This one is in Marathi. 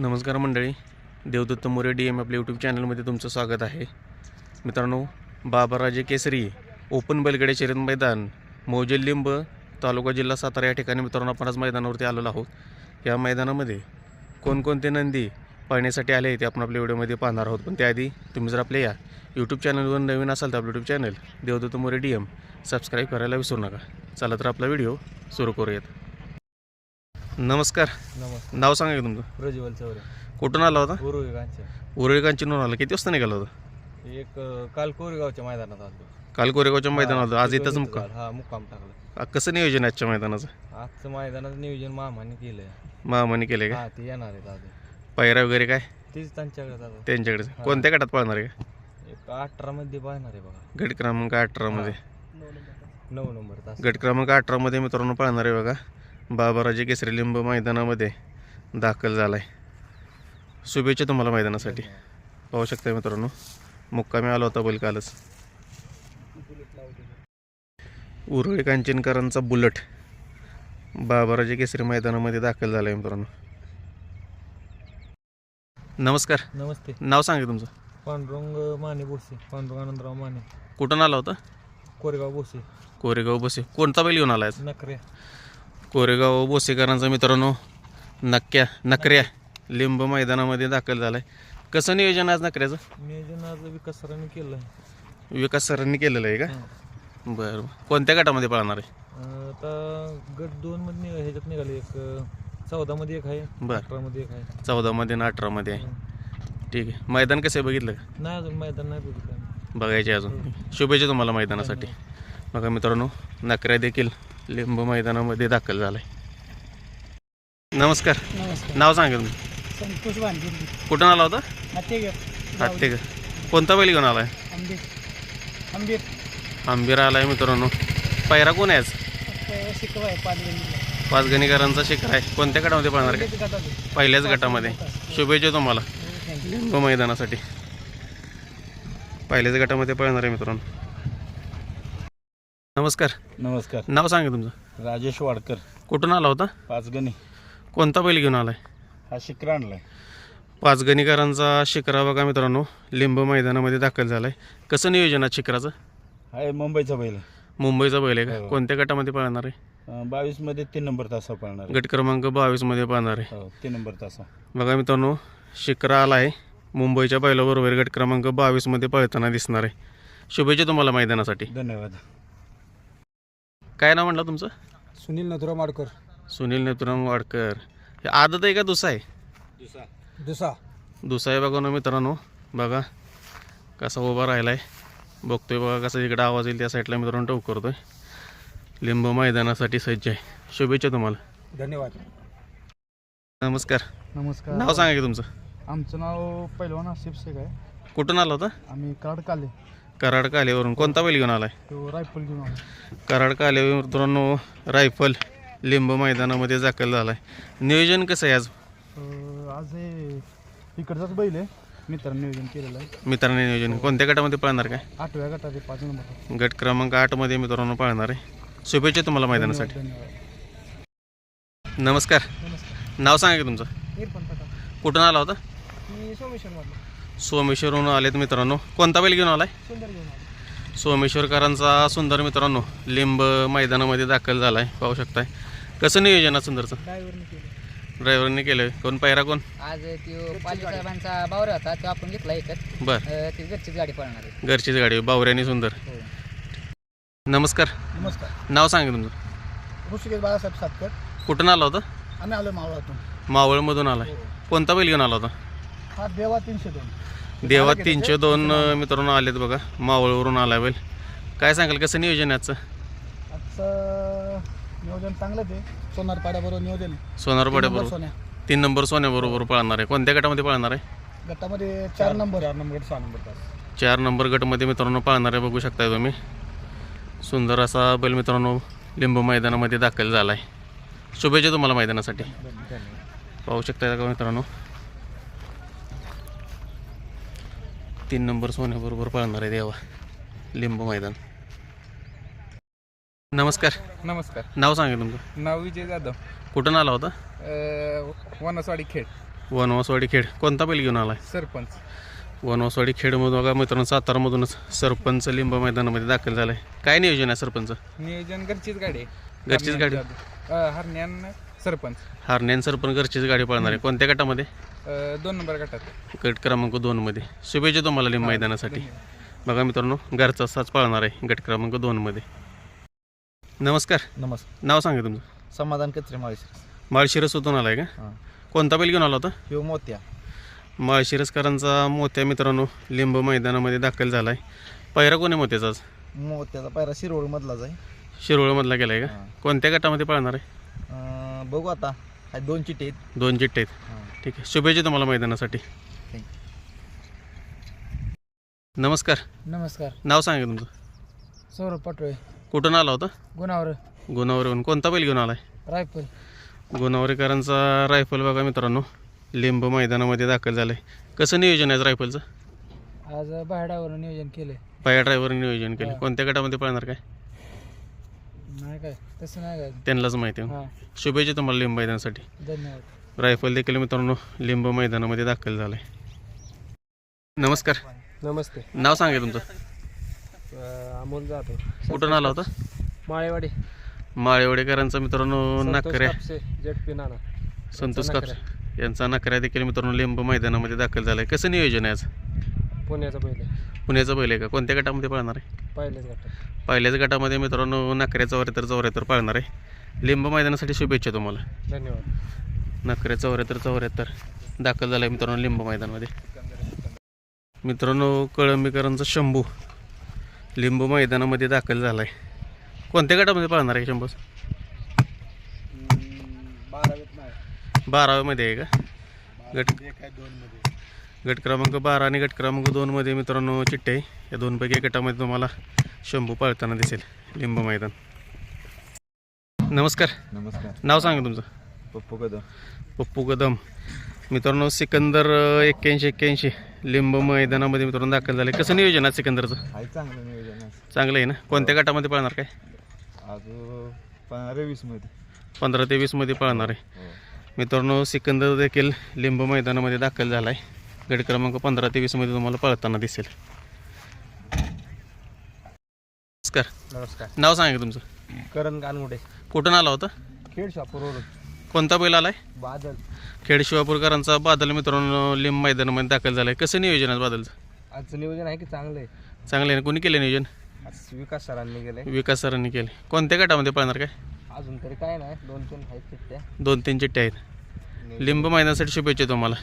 नमस्कार मंडळी देवदत्त मोरे डी एम आपल्या यूट्यूब चॅनलमध्ये तुमचं स्वागत आहे. मित्रांनो बाबाराजे केसरी ओपन बैलगडे शर्यत मैदान मौजे लिंब तालुका जिल्हा सातारा या ठिकाणी मित्रांनो आपण आज मैदानावरती आलेलो आहोत. या मैदानामध्ये कोणकोणते नंदी पाहण्यासाठी आले ते आपण आपल्या व्हिडिओमध्ये पाहणार आहोत. पण त्याआधी तुम्ही जर आपल्या या यूट्यूब चॅनलवर नवीन असाल तर आपलं YouTube channel Devdatta More D M subscribe करायला विसरू नका. चला तर आपला व्हिडिओ सुरू करूयात. नमस्कार. नमस्कार. नाव सांगा की तुमचं? प्रज्वल चौरे. कुठून आला होता? कोरेगावचे उरळी कांचनूर आला. किती वाजता निघाला होता? एक अं, काल कोरेगावच्या मैदानात आलो. काल कोरेगावच्या मैदानात होता. आज इथंच इथं मुक्काम. हा मुक्काम टाकला. आ, कसं नियोजन आहे आजच्या मैदानाचं? आजचं मैदानाचं नियोजन मामाने केलंय. मामाने केले का? हा ते येणार आहेत आज पायऱ्या वगैरे काय? तीच त्यांच्याकडे आता. त्यांच्याकडे कोणत्या गटात पळणार आहे का? एक अठरा मध्ये पाहणार आहे बघा. गट क्रमांक अठरामध्ये नऊ नंबर तास. गट क्रमांक अठरामध्ये मित्रांनो पळणार आहे बघा. बाबाराजे केसरी लिंब मैदानामध्ये दाखल झाला आहे शुभेच्छा तुम्हाला मैदानासाठी. पाहू शकता मित्रांनो मुक्कामी आला होता बैल कालच. उरळी कांचनकरांचा बुलट बाबाराजे केसरी मैदानामध्ये दाखल झाला आहे मित्रांनो. नमस्कार. नमस्ते. नाव सांगा तुमचं. पांडुरंग माने बोसे पांडुरंग आनंदराव माने. कुठून आला होता? कोरेगाव बोसे कोरेगाव बोसे कोणता बैल घेऊन आला नखरे कोरेगाव बोसेकरांचा मित्रांनो नक्क्या नकऱ्या लिंब मैदानामध्ये दाखल झालाय. कसं नियोजन आज नकऱ्याचं? नियोजन आज विकास सरांनी केलं विकास सरांनी केलेलं आहे का? बरं बरं. कोणत्या गटामध्ये पळणार आहे? आता गट दोन मध्ये निघा ह्याच्यात निघाले. एक चौदा मध्ये एक आहे बरं. अठरा मध्ये एक आहे. चौदामध्ये आणि अठरामध्ये आहे. ठीक आहे. मैदान कसं आहे? बघितलं का? नाही अजून मैदान नाही बघितलं. बघायचे अजून. शुभेच्छा तुम्हाला मैदानासाठी. बघा मित्रांनो नकऱ्या देखील लिंब मैदानामध्ये दाखल झालाय. नमस्कार. नमस्कार. नाव सांगा तुम्ही. संतोष कुठून आला होता? हातेगर हत्ते का कोणता बैल घेऊन आलाय? आंबीर आंबीर आंबीर आलाय मित्रांनो. पायरा कोण आहे आज? शिकवा आहे पाच गणितला पाच गणिकारांचा शिखर आहे. कोणत्या गटामध्ये पळणार आहे? पहिल्याच गटामध्ये. शुभेच्छा तुम्हाला. लिंब मैदानासाठी. पहिल्याच गटामध्ये पळणार आहे मित्रांनो. नमस्कार. नमस्कार. नाव सांगा तुमचं. राजेश वाडकर. कुठून आला होता? पाचगणी. कोणता बैल घेऊन आलाय? हा शिक्र आणलाय. पाच गणिकारांचा शिखरा बघा मित्रांनो लिंब मैदानामध्ये दाखल झालाय. कसं नियोजन आहे शिखराचं? हा मुंबईचा बैल मुंबईचा बैल आहे का? हो. कोणत्या गटामध्ये पळणार आहे? बावीसमध्ये तीन नंबर तासा पळणार गट क्रमांक बावीसमध्ये पळणार आहे. हो तीन नंबर तासा. बघा मित्रांनो शिखरा आला आहे मुंबईच्या बैलाबरोबर गट क्रमांक बावीसमध्ये पळताना दिसणार आहे. शुभेच्छा तुम्हाला मैदानासाठी. धन्यवाद. काय नाव म्हटलं तुमचं? सुनील नथुरा माडकर सुनील नेतुराम वाडकर हे आदत आहे का दुसा आहे? दुसा दुसा आहे बघा ना मित्रांनो. बघा कसा उभा राहिला आहे बघतोय बघा कसा इकडं आवाज येईल त्या साईडला मित्रांनो टोक करतोय. लिंब मैदानासाठी सज्ज आहे. शुभेच्छा तुम्हाला. धन्यवाद. नमस्कार. नमस्कार. नाव सांगा की तुमचं. आमचं नाव पैलवान आसिफ शेख आहे. कुठून आला होता? आम्ही कराड काले कराड कालेवरून कोणता बैल घेऊन आलाय? तो रायफल घेऊन आलो कराड कालेवर मित्रांनो रायफल लिंब मैदानामध्ये दाखल झाला आहे नियोजन कसं आहे आज? अं, आज हे इकडचाच बैल आहे. मित्रांनी नियोजन केलेलं आहे. मित्रांनी नियोजन कोणत्या गटामध्ये पळणार काय? आठव्या गटाचे पाच नंबर. गट क्रमांक आठमध्ये मित्रांनो पळणार आहे. शुभेच्छा तुम्हाला मैदानासाठी. धन्यवाद. नमस्कार. नमस्कार. नाव सांगा की तुमचं? इरफान पठाण कुठून आला होता? मी सोमेश्वर मधला सोमेश्वरहून आलेत मित्रांनो. कोणता बैल घेऊन आलाय? सुंदर घेऊन आलो सोमेश्वरकरांचा सुंदर मित्रांनो लिंब मैदानामध्ये दाखल झाला आहे पाहू शकताय. कसं नियोजन आहे सुंदरचं? ड्रायव्हरने केलं कोण पायरा कोण? आज तो पालवी साहेबांचा बावर होता तो आपण घेतला एकच. बर. अ, ती घरचीच गाडी पळणार आहे. घरचीच गाडी बावऱ्याने सुंदर. हो. नमस्कार. नमस्कार. नाव सांगा तुमचं? ऋषिकेश बाळासाहेब सातकर. कुठून आला होता? आम्ही आलो मावळातून. मावळमधून आलाय. कोणता बैल घेऊन आला होता? हा देवा तीनशे दोन. देवा तीनशे दोन अं, मित्रांनो आलेत बघा मावळवरून आलाय बैल. काय सांगाल कसं नियोजन आहे आजचं? नियोजन चांगलंच आहे सोनार पाड्याबरोबर नियोजन आहे. सोनारपाड्या तीन नंबर बरोबर सोन्या. तीन नंबर सोन्याबरोबर पळणार आहे. कोणत्या गटामध्ये पळणार आहे? गटामध्ये चार नंबर. चार नंबर सहा नंबर तास. चार नंबर गटमध्ये मित्रांनो पाळणार आहे बघू शकताय तुम्ही. सुंदर असा बैल मित्रांनो लिंबू मैदानामध्ये दाखल झाला आहे शुभेच्छा तुम्हाला मैदानासाठी. पाहू शकताय का मित्रांनो? तीन नंबर सोन्याबरोबर पळणार आहे देवा. लिंबू मैदान. नमस्कार. नमस्कार. नाव सांगा तुमचं. नाव विजय जाधव. कुठून आला होता? वनसवाडी खेळ वनवासवाडी खेड. कोणता बैल घेऊन आलाय? सरपंच. वनवासवाडी खेडमधून बघा मित्रांनो सातारामधूनच सरपंच लिंब मैदानामध्ये दाखल झालाय. काय नियोजन आहे सरपंच? नियोजन घरचीच गाडी घरचीच गाडी. हरण्यान सरपंच. हारण्यान सरपंच घरचीच गाडी पळणार आहे. कोणत्या गटामध्ये? दोन नंबर गटात. गट क्रमांक दोनमध्ये शुभेच्छा तुम्हाला लिंब मैदानासाठी. बघा मित्रांनो घरचा साच पाळणार आहे गट क्रमांक दोनमध्ये नमस्कार. नमस्कार. नाव सांगा तुमचं. समाधान कचरे माळशी माळशिरसमधून आलाय का? हां. कोणता बैल घेऊन आला होता? ह्यो मोत्या. माळशिरसकरांचा मोत्या मित्रांनो लिंब मैदानामध्ये दाखल झाला आहे पहिरा कोणी मोत्याचा आज? मोत्याचा पायरा शिरोळ मधलाच आहे. शिरोळमधला गेला आहे का? हां. कोणत्या गटामध्ये पळणार आहे? अं, बघू आता. हा दोन चिटे आहेत. दोन चिट्टे आहेत. ठीक आहे. शुभेच्छा तुम्हाला मैदानासाठी. नमस्कार. नमस्कार. नाव सांगा तुमचं. सौरभ पटोळे. कुठून आला होता? गुणावर. गुणावरीहून कोणता बैल घेऊन आलाय? रायफल. गुणावरीकरांचा रायफल बघा मित्रांनो. लिंब मैदानामध्ये दाखल झालं आहे कसं नियोजन आहे आज रायफलचं? आज बाहेडावरून नियोजन केलंय. पाया नियोजन केलं. कोणत्या गटामध्ये पळणार काय? नाही काय तसं नाही काय. त्यांनाच माहिती आहे. हां. शुभेच्छा तुम्हाला लिंब मैदानासाठी. धन्यवाद. रायफल देखील मित्रांनो लिंब मैदानामध्ये दाखल झालं आहे नमस्कार. नमस्ते. नाव सांगा तुमचं. अमोल जातो कुठून आला होता? माळेवाडी. माळेवाडेकरांचा मित्रांनो नाकऱ्या नाना. संतोष कापसे. यांचा नाकऱ्या देखील मित्रांनो लिंब मैदानामध्ये दाखल झाला आहे कसं नियोजन आहे आज? पुण्याचा पहिले. पुण्याचा बैल आहे का? कोणत्या गटामध्ये पळणार आहे? पहिलेच गटात. पहिल्याच गटामध्ये मित्रांनो नाकऱ्या चौऱ्याहत्तर चौऱ्याहत्तर पळणार आहे. लिंब मैदानासाठी शुभेच्छा तुम्हाला. धन्यवाद. नाकऱ्या चौऱ्याहत्तर चौऱ्याहत्तर दाखल झाला आहे मित्रांनो लिंब मैदानामध्ये. मित्रांनो कळंबीकरांचा शंभू लिंब मैदानामध्ये दाखल झाला आहे कोणत्या गटामध्ये पळणार आहे शंभू? बारावीत नाही. बाराव्यामध्ये आहे का? गट काय दोन मध्ये गट क्रमांक बारा आणि गट क्रमांक दोनमध्ये मित्रांनो आहे. या दोनपैकी गटामध्ये तुम्हाला शंभू पळताना दिसेल लिंब मैदान. नमस्कार. नमस्कार. नाव सांगा तुमचं. पप्पू कदम. पप्पू कदम. मित्रांनो सिकंदर एक्क्याऐंशी एक्क्याऐंशी लिंब मैदानामध्ये मित्रांनो दाखल झाले. कसं नियोजन आहे सिकंदरचं? चांगलं नियोजन आहे चांगलं आहे ना? कोणत्या गटामध्ये पळणार काय? अजून पंधरा वीसमध्ये पंधरा ते वीसमध्ये पळणार आहे. हो. मित्रांनो सिकंदर देखील लिंब मैदानामध्ये दाखल झाला आहे गट क्रमांक पंधरा ते वीसमध्ये तुम्हाला पळताना दिसेल. नमस्कार. नमस्कार. नाव सांगा तुमचं? करण कानमुडे कुठून आला होता? खेड शापूरवरून कोणता बैल आलाय? बादल. खेड शिवापूरकरांचा बादल मित्रांनो लिंब मैदानामध्ये दाखल झाला आहे कसं नियोजन आहे बादलचं? आजचं नियोजन आहे की चांगलं आहे चांगलं आहे ना. कोणी केलं नियोजन? आज विकास सरांनी गेलंय विकास सरांनी केले कोणत्या गटामध्ये पळणार काय? अजून तरी काय नाही. दोन तीन आहेत चिठ्ठ्या. दोन तीन चिठ्ठ्या आहेत. लिंब मैदानासाठी शुभेच्छा तुम्हाला.